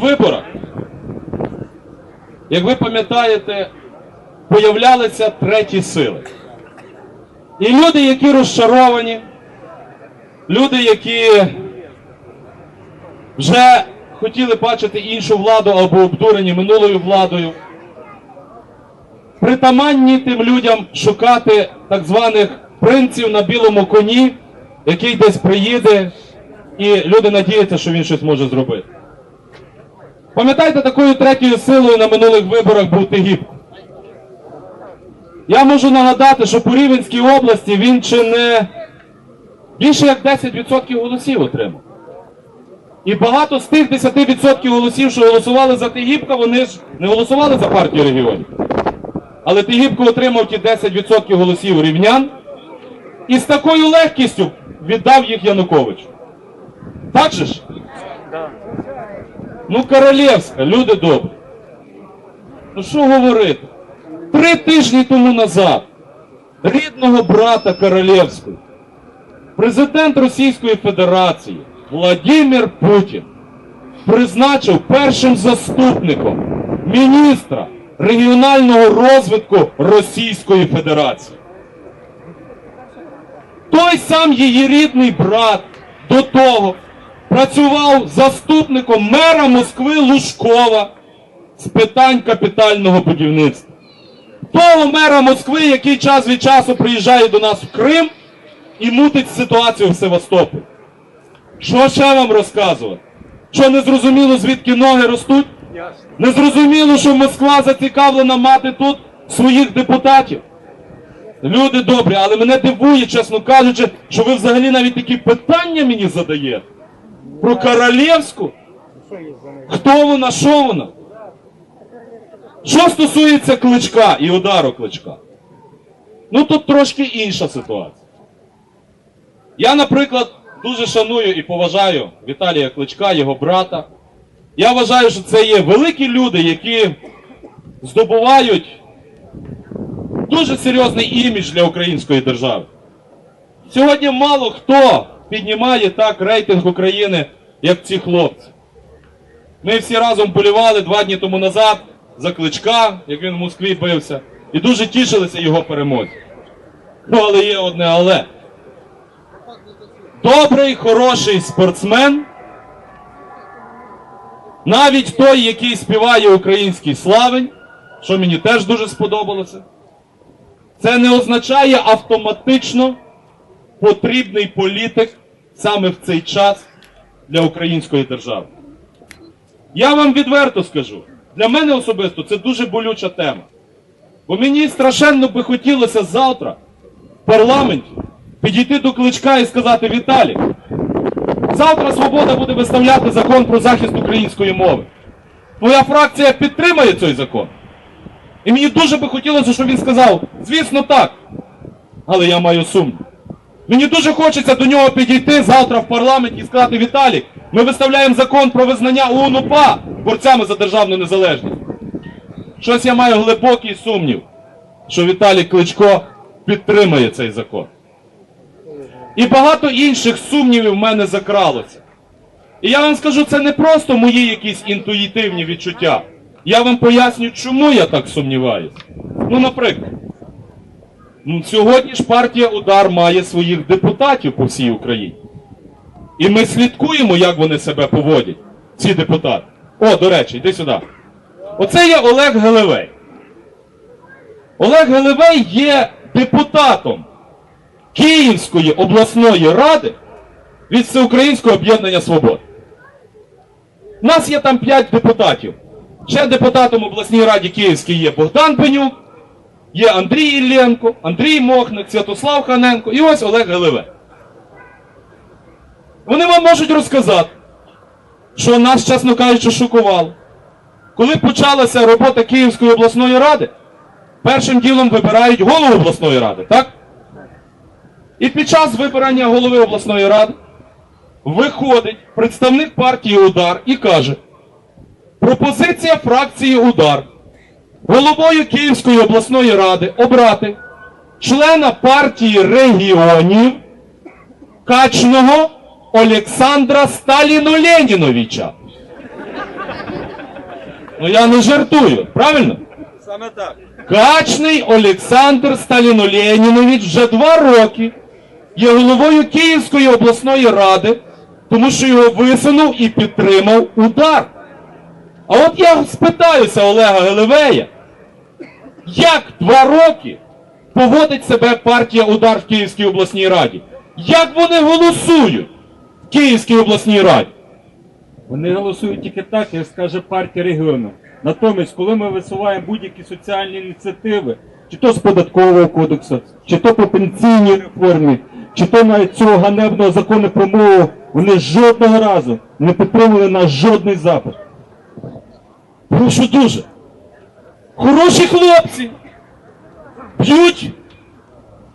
виборах, як ви пам'ятаєте, появлялися треті сили. І люди, які розчаровані, люди, які вже хотіли бачити іншу владу або обдурені минулою владою, притаманні тим людям шукати так званих принців на білому коні, який десь приїде, і люди надіються, що він щось може зробити. Пам'ятаєте, такою третьою силою на минулих виборах був Тигіпко. Я можу нагадати, що по Рівенській області він чи не більше як 10% голосів отримав. І багато з тих 10% голосів, що голосували за Тигіпка, вони ж не голосували за партію регіонів. Але Тигіпко отримав ті 10% голосів рівнян і з такою легкістю віддав їх Януковичу. Так же ж? Ну, королівська, люди добрі. Ну що говорити? Три тижні тому назад рідного брата Королевського, президент Російської Федерації Владимир Путін призначив першим заступником міністра регіонального розвитку Російської Федерації. Той сам її рідний брат до того працював заступником мера Москви Лужкова з питань капітального будівництва. Того мера Москви, який час від часу приїжджає до нас в Крим і мутить ситуацію в Севастополі. Що ще вам розказувати? Що не зрозуміло, звідки ноги ростуть? Не зрозуміло, що Москва зацікавлена мати тут своїх депутатів. Люди добрі, але мене дивує, чесно кажучи, що ви взагалі навіть такі питання мені задаєте. Про королівську? Хто вона, що вона? Що стосується кличка і удару кличка? Ну тут трошки інша ситуація. Я, наприклад, дуже шаную і поважаю Віталія Кличка, його брата. Я вважаю, що це є великі люди, які здобувають дуже серйозний імідж для української держави. Сьогодні мало хто піднімає так рейтинг України, як ці хлопці. Ми всі разом болівали два дні тому назад за кличка, як він в Москві бився, і дуже тішилися його перемозі. Ну, але є одне але. Добрий, хороший спортсмен, навіть той, який співає український славень, що мені теж дуже сподобалося, це не означає автоматично потрібний політик саме в цей час для української держави. Я вам відверто скажу, для мене особисто це дуже болюча тема. Бо мені страшенно би хотілося завтра в парламенті підійти до кличка і сказати Віталій, завтра Свобода буде виставляти закон про захист української мови. Твоя фракція підтримає цей закон. І мені дуже би хотілося, щоб він сказав, звісно, так. Але я маю сумнів. Мені дуже хочеться до нього підійти завтра в парламенті і сказати, Віталій, ми виставляємо закон про визнання УНУПА борцями за державну незалежність. Щось я маю глибокий сумнів, що Віталій Кличко підтримає цей закон. І багато інших сумнівів в мене закралося. І я вам скажу, це не просто мої якісь інтуїтивні відчуття. Я вам поясню, чому я так сумніваюся. Ну, наприклад, сьогодні ж партія Удар має своїх депутатів по всій Україні. І ми слідкуємо, як вони себе поводять, ці депутати. О, до речі, йди сюди. Оце є Олег Гелевей. Олег Гелевей є депутатом Київської обласної ради від Всеукраїнського об'єднання Свободи. У нас є там 5 депутатів. Ще депутатом обласній раді Київській є Богдан Пенюк, є Андрій Ілленко, Андрій Мохник, Святослав Ханенко і ось Олег Гелевей. Вони вам можуть розказати, що нас, чесно кажучи, шокувало. Коли почалася робота Київської обласної ради, першим ділом вибирають голову обласної ради, так? І під час вибирання голови обласної ради виходить представник партії Удар і каже: пропозиція фракції Удар головою Київської обласної ради обрати члена партії регіонів Качного Олександра Сталіно-Леніновича. Ну я не жартую, правильно? Саме так. Качний Олександр Сталіно-Ленінович вже два роки є головою Київської обласної ради, тому що його висунув і підтримав удар. А от я спитаюся Олега Гелевея, як два роки поводить себе партія Удар в Київській обласній раді? Як вони голосують в Київській обласній раді? Вони голосують тільки так, як скаже партія регіону. Натомість, коли ми висуваємо будь-які соціальні ініціативи, чи то з податкового кодексу, чи то по пенсійній реформі, чи то навіть цього ганебного закону про мову, вони жодного разу не підтримали наш жодний запит. Прошу дуже. Хороші хлопці. Б'ють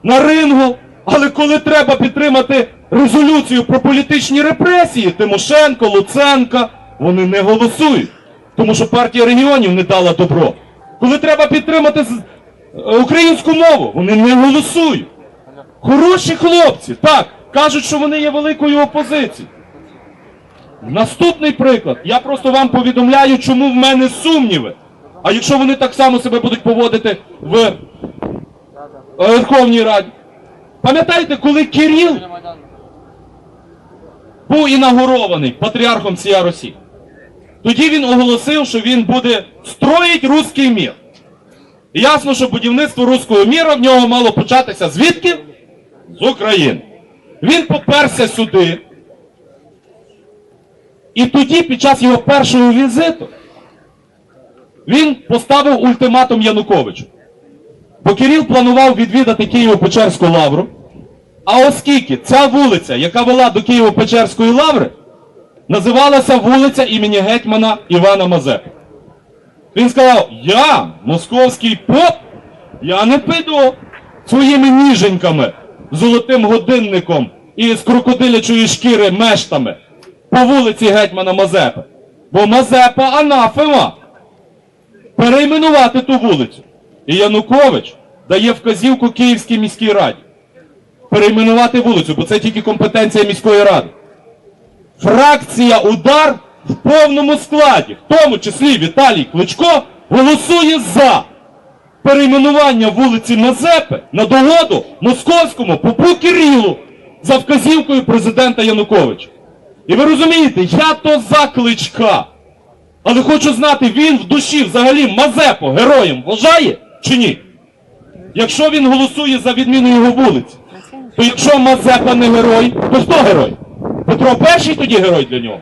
на рингу, але коли треба підтримати резолюцію про політичні репресії, Тимошенко, Луценка, вони не голосують. Тому що партія регіонів не дала добро. Коли треба підтримати е, українську мову, вони не голосують. Хороші хлопці, так, кажуть, що вони є великою опозицією. Наступний приклад. Я просто вам повідомляю, чому в мене сумніви. А якщо вони так само себе будуть поводити в е, Верховній Раді. Пам'ятаєте, коли Кирил був інаугурований патріархом Сія Росії? Тоді він оголосив, що він буде строїть руський мір. І ясно, що будівництво руського міра в нього мало початися звідки? З України. Він поперся сюди. І тоді, під час його першого візиту, він поставив ультиматум Януковичу. Бо Кирил планував відвідати Києво-Печерську лавру. А оскільки ця вулиця, яка вела до Києво-Печерської лаври, називалася вулиця імені гетьмана Івана Мазепи. Він сказав: Я, московський поп, я не піду своїми ніженьками, золотим годинником і з крокодилячої шкіри мештами по вулиці гетьмана Мазепи. Бо Мазепа анафема. Перейменувати ту вулицю. І Янукович дає вказівку Київській міській раді. Перейменувати вулицю, бо це тільки компетенція міської ради. Фракція удар в повному складі, в тому числі Віталій Кличко, голосує за перейменування вулиці Мазепи на догоду московському попу Кирилу за вказівкою президента Януковича. І ви розумієте, я то за кличка. Але хочу знати, він в душі взагалі Мазепу героєм вважає чи ні? Якщо він голосує за відміну його вулиці, то якщо Мазепа не герой, то хто герой? Петро перший тоді герой для нього.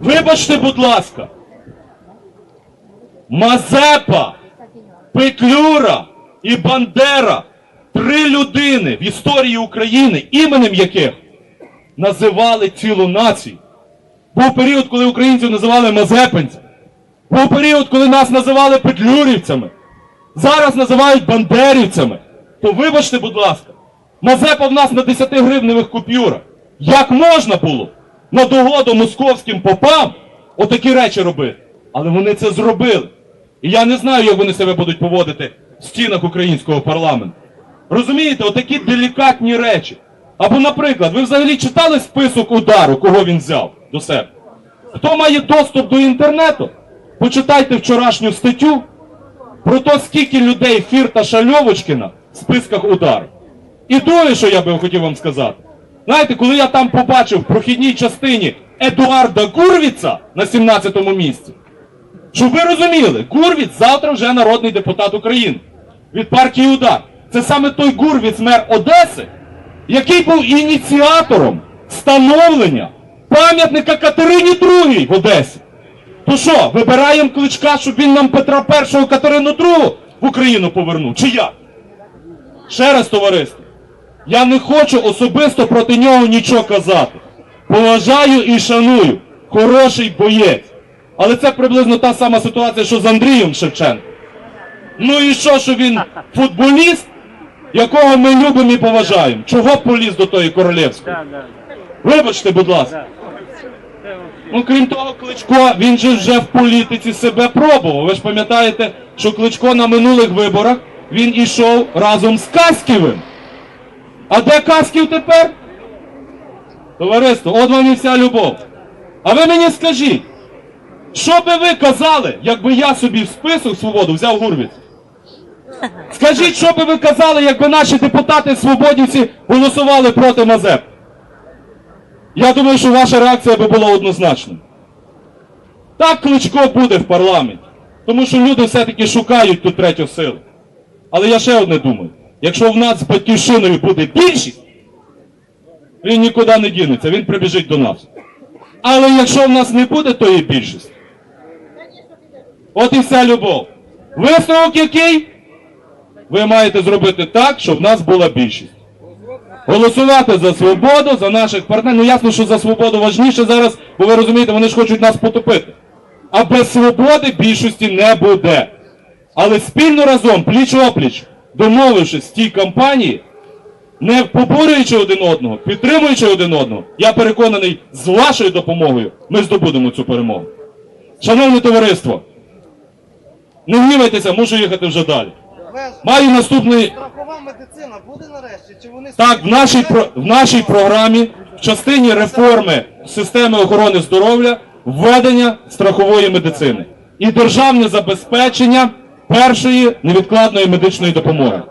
Вибачте, будь ласка. Мазепа, Петлюра і Бандера три людини в історії України, іменем яких називали цілу націю. Був період, коли українців називали мазепинцями. Був період, коли нас називали петлюрівцями. Зараз називають бандерівцями. То вибачте, будь ласка, Мазепа в нас на 10 гривневих купюрах. Як можна було на догоду московським попам отакі речі робити? Але вони це зробили. І я не знаю, як вони себе будуть поводити в стінах українського парламенту. Розумієте, отакі делікатні речі. Або, наприклад, ви взагалі читали список удару, кого він взяв до себе? Хто має доступ до інтернету? Почитайте вчорашню статтю про те, скільки людей Фірташа Льовочкіна в списках удару. І друге, що я би хотів вам сказати. Знаєте, коли я там побачив в прохідній частині Едуарда Гурвіца на 17-му місці, щоб ви розуміли, Гурвіц завтра вже народний депутат України від партії Удар. Це саме той Гурвіц, мер Одеси, який був ініціатором встановлення пам'ятника Катерині II в Одесі. То що, вибираємо кличка, щоб він нам Петра І Катерину II в Україну повернув? Чи як? Ще раз, товариство, я не хочу особисто проти нього нічого казати. Поважаю і шаную. Хороший боєць. Але це приблизно та сама ситуація, що з Андрієм Шевченком. Ну і що, що він футболіст, якого ми любимо і поважаємо? Чого поліз до тої королівської? Вибачте, будь ласка. Ну, крім того, Кличко, він же вже в політиці себе пробував. Ви ж пам'ятаєте, що Кличко на минулих виборах він ішов разом з Каськівим. А де Каськів тепер? Товариство, от вам і вся любов. А ви мені скажіть, Що би ви казали, якби я собі в список свободу взяв Гурвіц? Скажіть, що би ви казали, якби наші депутати свободівці голосували проти Мазеп? Я думаю, що ваша реакція би була однозначною. Так Кличко буде в парламенті. Тому що люди все-таки шукають ту третю силу. Але я ще одне думаю: якщо в нас з батьківщиною буде більшість, він нікуди не дінеться, він прибіжить до нас. Але якщо в нас не буде тої більшості, от і вся любов. Висновок який? Ви маєте зробити так, щоб в нас була більшість. Голосувати за свободу, за наших партнерів. Ну ясно, що за свободу важніше зараз, бо ви розумієте, вони ж хочуть нас потопити. А без свободи більшості не буде. Але спільно разом, пліч опліч, домовившись в тій кампанії, не поборюючи один одного, підтримуючи один одного, я переконаний, з вашою допомогою ми здобудемо цю перемогу. Шановне товариство, не гнівайтеся, мушу їхати вже далі. Маю наступний. страхова медицина буде нарешті? Чи вони Так, в нашій, про- в нашій програмі в частині реформи системи охорони здоров'я введення страхової медицини і державне забезпечення першої невідкладної медичної допомоги.